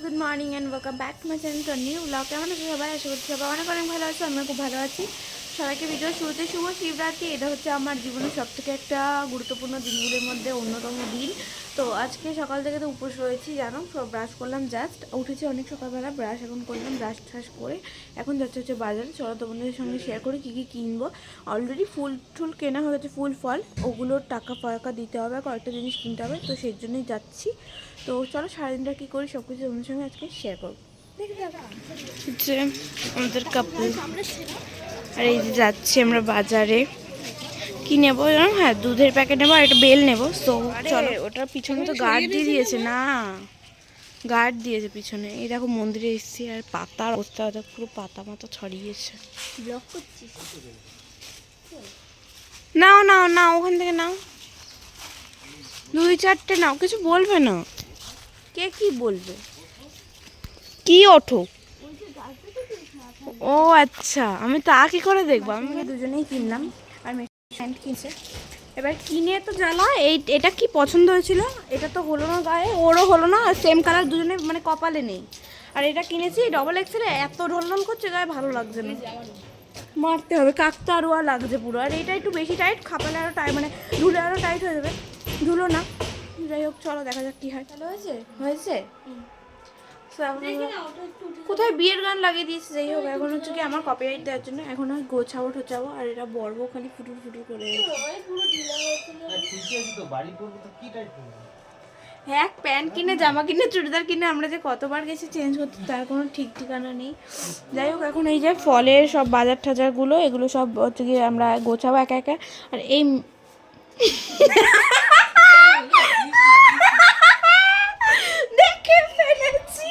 Good morning and welcome back to my channel new blog কেমন আছে সবাই? আশা করছি সবাই অনেক অনেক ভালো আছে, আমিও খুব ভালো আছি। সবাইকে ভিডিও শুরুতে শুভ শিবরাত্রি। এটা হচ্ছে আমার জীবনের সব থেকে একটা গুরুত্বপূর্ণ দিনগুলির মধ্যে অন্যতম দিন। তো আজকে সকাল থেকে তো উপোস রয়েছি, জানো? সব ব্রাশ করলাম জাস্ট উঠেছি অনেক সকালবেলা, ব্রাশ এখন করলাম, ব্রাশ ট্রাশ করে এখন যাচ্ছে হচ্ছে বাজারে। চলো তোমাদের সঙ্গে শেয়ার করি কী কী কিনবো। অলরেডি ফুল টুল কেনা হয়ে গেছে, ফুল ফল। ওগুলোর টাকা ফাকা দিতে হবে, কয়েকটা জিনিস কিনতে হবে, তো সেই জন্যই যাচ্ছি। তো চলো সারাদিনটা কী করি সব কিছু তোমাদের সঙ্গে আজকে শেয়ার করব। হচ্ছে আমাদের কাপল আর এই যে যাচ্ছি আমরা বাজারে। কি নেব জানো? হ্যাঁ দুধের প্যাকেট নেব আর একটা বেল নেব। তো চলো। ওটার পিছনে তো গার্ড দিয়ে দিয়েছে না? গার্ড দিয়েছে পিছনে। এই দেখো মন্দিরে এসেছি আর পাতার অবস্থা পুরো পাতা মাতা ছড়িয়েছে। নাও নাও নাও ওখান থেকে নাও। দুই চারটে নাও কিছু বলবে না। কে কি বলবে? কি ওঠো ও আচ্ছা আমি তা কি করে দেখব? আমি দুজনেই কিনলাম আর প্যান্ট কিনছে। এবার কিনে তো জ্বালা এই এটা কি পছন্দ হয়েছিল? এটা তো হলো না গায়ে ওরও হলো না আর সেম কালার দুজনে মানে কপালে নেই। আর এটা কিনেছি ডবল এক্সেল এত ঢলঢল করছে গায়ে ভালো লাগছে না। মারতে হবে কাকতারুয়া লাগছে পুরো। আর এটা একটু বেশি টাইট খাপালে আরও টাইট মানে ধুলে আরও টাইট হয়ে যাবে। ধুলো না। যাই হোক চলো দেখা যাক কী হয়। ভালো হয়েছে? হয়েছে? কোথায় বিয়ের গান লাগিয়ে দিয়েছে যাই হোক এখন হচ্ছে কি আমার কপিরাইট দেওয়ার জন্য এখন আর গোছাবো ঠোচাবো আর এটা বর্ব খালি ফুটুর ফুটুর করে। ঠিকই আছে তো বাড়ি করব তো কি টাইপ করব? এক প্যান্ট কিনে জামা কিনে চুড়িদার কিনে আমরা যে কতবার গেছি চেঞ্জ করতে তার কোনো ঠিক ঠিকানা নেই। যাই হোক এখন এই যে ফলের সব বাজার টাজারগুলো এগুলো সব হচ্ছে গিয়ে আমরা গোছাবো একা একা আর এই দেখে ফেলেছি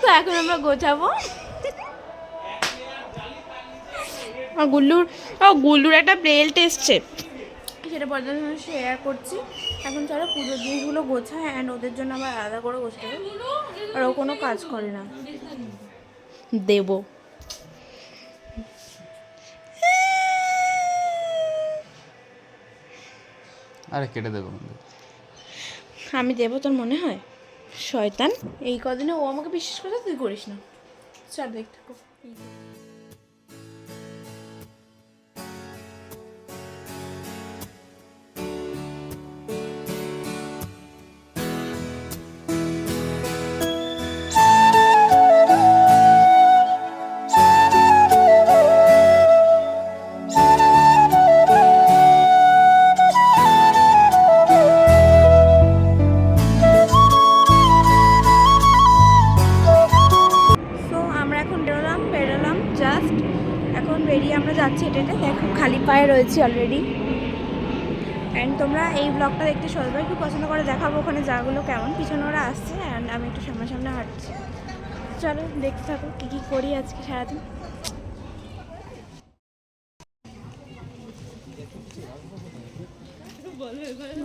তো এখন আমরা গোছাবো। আর গুল্লুর ও গুল্লুর একটা বেল্ট এসছে সেটা পর্যন্ত শেয়ার করছি। এখন চলো পুজোর জিনিসগুলো গোছায় অ্যান্ড ওদের জন্য আবার আলাদা করে গোছাতে হবে আর ও কোনো কাজ করে না। দেব। আরে কেটে দেবো আমি দেবো তোর মনে হয়? শয়তান। এই কদিনে ও আমাকে বিশ্বাস করে তুই করিস না। চল দেখ। আমরা যাচ্ছি হেঁটে দেখো খালি পায়ে রয়েছি অলরেডি অ্যান্ড তোমরা এই ব্লগটা দেখতে সবাই খুব পছন্দ করে দেখাবো ওখানে জায়গাগুলো কেমন। পিছনে ওরা আসছে অ্যান্ড আমি একটু সামনে সামনে হাঁটছি। চলো দেখতে থাকো কী কী করি আজকে সারাদিন।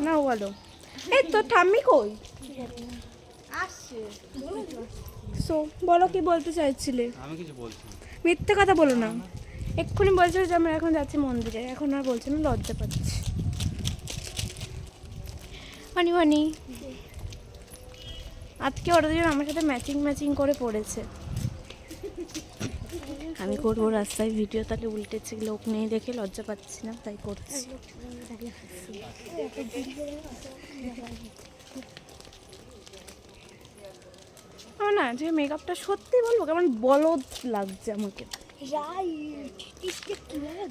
না বলো। এই তো ঠাম্মি কই? আসছে। সো বলো কি বলতে চাইছিলে? আমি কিছু বলছি মিথ্যে কথা বলো না। এক্ষুনি বলছিল যে আমরা এখন যাচ্ছি মন্দিরে। এখন আর বলছে না লজ্জা পাচ্ছি। হানি হানি আজকে ওরা দুজন আমার সাথে ম্যাচিং ম্যাচিং করে পড়েছে। আমি করব রাস্তায় ভিডিও তাহলে উল্টেছে লোক নেই দেখে লজ্জা পাচ্ছি না তাই করছি। আমার না যে মেকআপটা সত্যি বলব কেমন বলদ লাগছে আমাকে।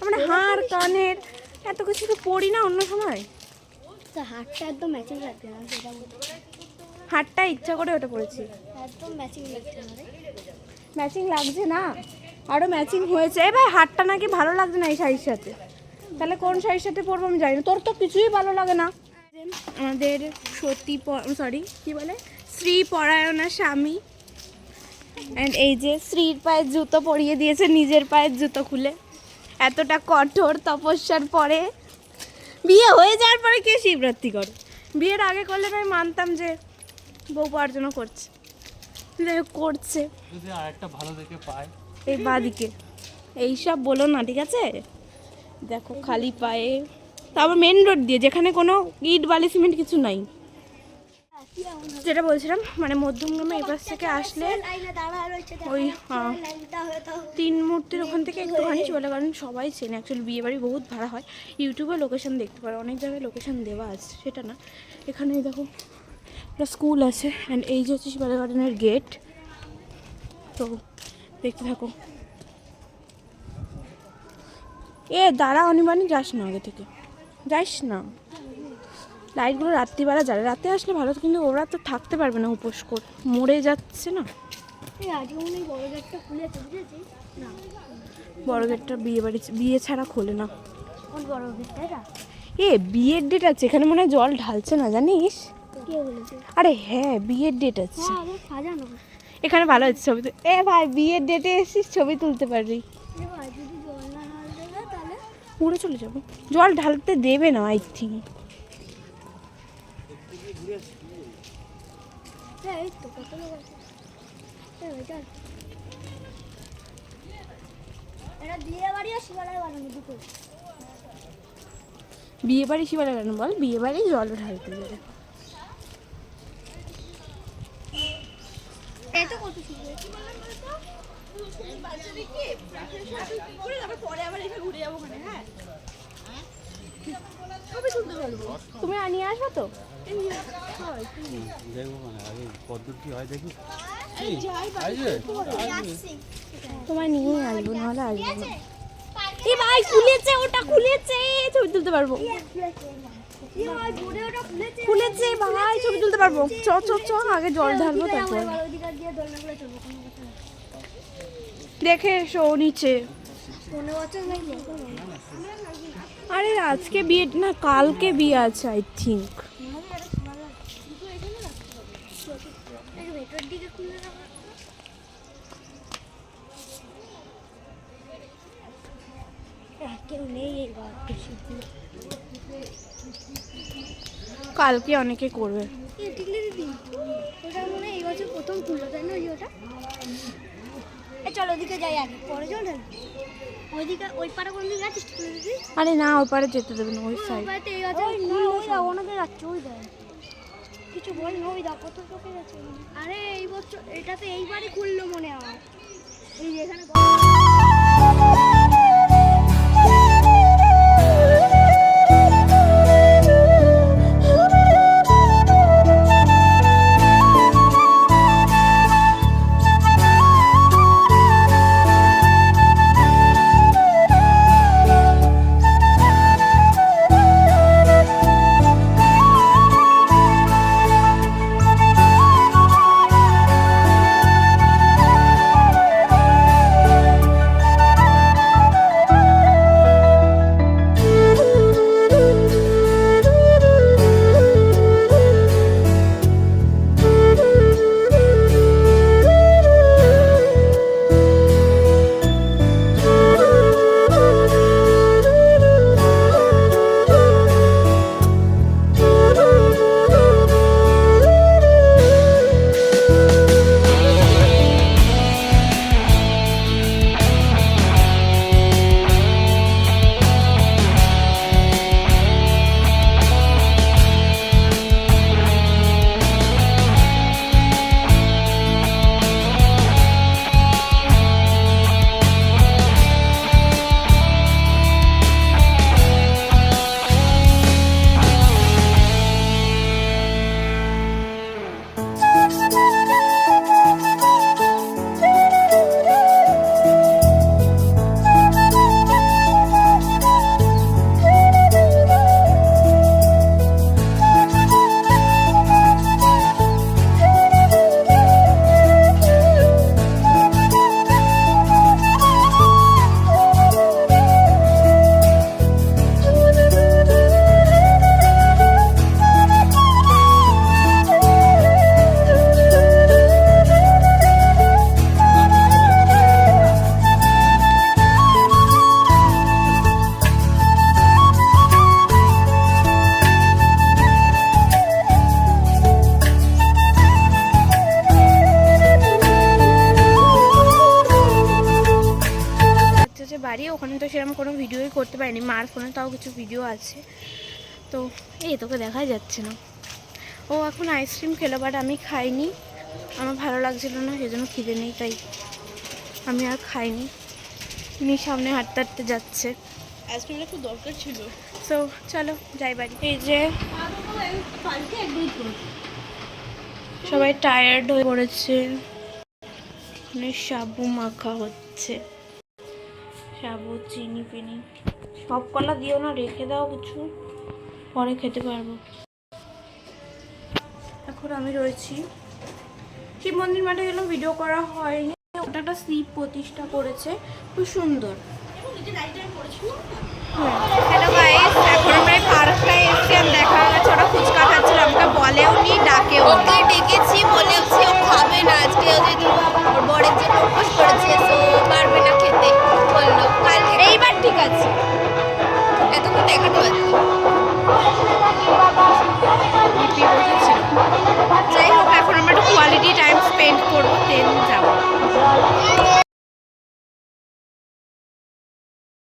মানে হাড় কানের এত কিছু তো পড়ি না অন্য সময়? তো হাতটা একদম ম্যাচিং না সেটা বলতে ইচ্ছা করে ওটা পড়েছি। একদম ম্যাচিং লাগছে না ম্যাচিং লাগছে না? আরও ম্যাচিং হয়েছে। এ ভাই হাড়টা নাকি ভালো লাগছে না এই শাড়ির সাথে? তাহলে কোন শাড়ির সাথে পরবো আমি জানি না। তোর তো কিছুই ভালো লাগে না। আমাদের সতী সরি কি বলে? শ্রী পরায়ণা স্বামী। অ্যান্ড এই যে শ্রীর পায়ের জুতো পরিয়ে দিয়েছে নিজের পায়ের জুতো খুলে। এতটা কঠোর তপস্যার পরে বিয়ে হয়ে যাওয়ার পরে কে শিবরাত্রি করে? বিয়ের আগে করলে আমি মানতাম যে বউ পাওয়ার জন্য করছে। করছে। যদি আর ভালো দেখে পায়। এই বাদিকে। এইসব বলো না ঠিক আছে? দেখো খালি পায়ে। তারপর মেন রোড দিয়ে যেখানে কোনো ইট বালি সিমেন্ট কিছু নাই। যেটা বলছিলাম মানে মধ্যমগ্রামে পাশ থেকে আসলে ওই তিন মূর্তির ওখান থেকে একটুখানি চলে, কারণ সবাই চেনে। অ্যাকচুয়ালি বিয়ে বাড়ি বহুত ভাড়া হয়। ইউটিউবে লোকেশন দেখতে পারে, অনেক জায়গায় লোকেশন দেওয়া আছে, সেটা না। এখানে দেখো, একটা স্কুল আছে অ্যান্ড এই যে হচ্ছে শিবালা গার্ডেনের গেট তো দেখতে থাকো। এ, দাঁড়া অনিবানি যাস না আগে থেকে। যাস না। লাইটগুলো রাত্রিবেলা জ্বালে। রাতে আসলে ভালো কিন্তু ওরা তো থাকতে পারবে না উপোস করে। মরে যাচ্ছে না। বড় গেটটা বিয়ে বাড়ি বিয়ে ছাড়া খোলে না। এ বিয়ের ডেট আছে। এখানে মনে হয় জল ঢালছে না জানিস? আরে হ্যাঁ বিয়ের ডেট আছে। হ্যাঁ এখানে ভালো হচ্ছে ছবি তুল- এ ভাই বিয়ের ডেটে এসিস ছবি তুলতে পারবি। উড়ে চলে যাব। জল ঢালতে দেবে না আই থিঙ্ক এই তো কত লোক আছে? চল। এটা বিয়ে বাড়ি আর শিবালয় বানানো দুটো। বিয়ে বাড়ি শিবালা কেন বল। বিয়ে বাড়ি জল ঢালতে দেবে। এই তো কত সুন্দর তুমি নিয়ে আসবে তো দেখব মানে আগে কদ্দূর হয় দেখি আসবে তোমায় নিয়ে আসব নাহলে আসব এ ভাই খুলেছে ওটা খুলেছে ছবি তুলতে পারব খুলেছে ভাই ছবি তুলতে পারব চ চ চ আগে জল ঢালবো তারপর দেখে এসো নিচে পনেরো বছর আরে আজকে বিয়ে, না কালকে বিয়ে আছে আই থিঙ্ক কালকে অনেকে করবে। চলো ওদিকে যাই আগে, পরে চল ওইদিকে ওই কোন দিকে আরে না ওই পারে যেতে দেবে না ওই সাইড ওই বছর ওই দাও যাচ্ছে ওই দাও কিছু বল না ওই দা কত চোখে আরে এই বছর এটা তো এইবারই খুললো মনে হয়। এই যে এখানে মার ফোনে তাও কিছু ভিডিও আছে। তো এই তোকে দেখাই যাচ্ছে না। ও এখন আইসক্রিম খেলো বাট আমি খাইনি। আমার ভালো লাগছিল না সেজন্য খিদে নেই তাই আমি আর খাইনি। উনি সামনে হাঁটতে হাঁটতে যাচ্ছে। আইসক্রিমটা খুব দরকার ছিল। সো চলো যাই বাড়ি। এই যে সবাই টায়ার্ড হয়ে পড়েছে। সাবু মাখা হচ্ছে। সাবু চিনি ফিনি। সব কলা দিও না রেখে দাও কিছু পরে খেতে পারব। এখন আমি রয়েছি। শিব মন্দির মাঠে গেলাম ভিডিও করা হয়নি। ওটা একটা শিব প্রতিষ্ঠা করেছে। খুব সুন্দর। হ্যালো গাইস এখন আমরা পার্কটায় এসেছি। আমি দেখা গেছে ওরা ফুচকা খাচ্ছিল। আমাকে বলেও নি ডাকেও ডেকেছি বলেছি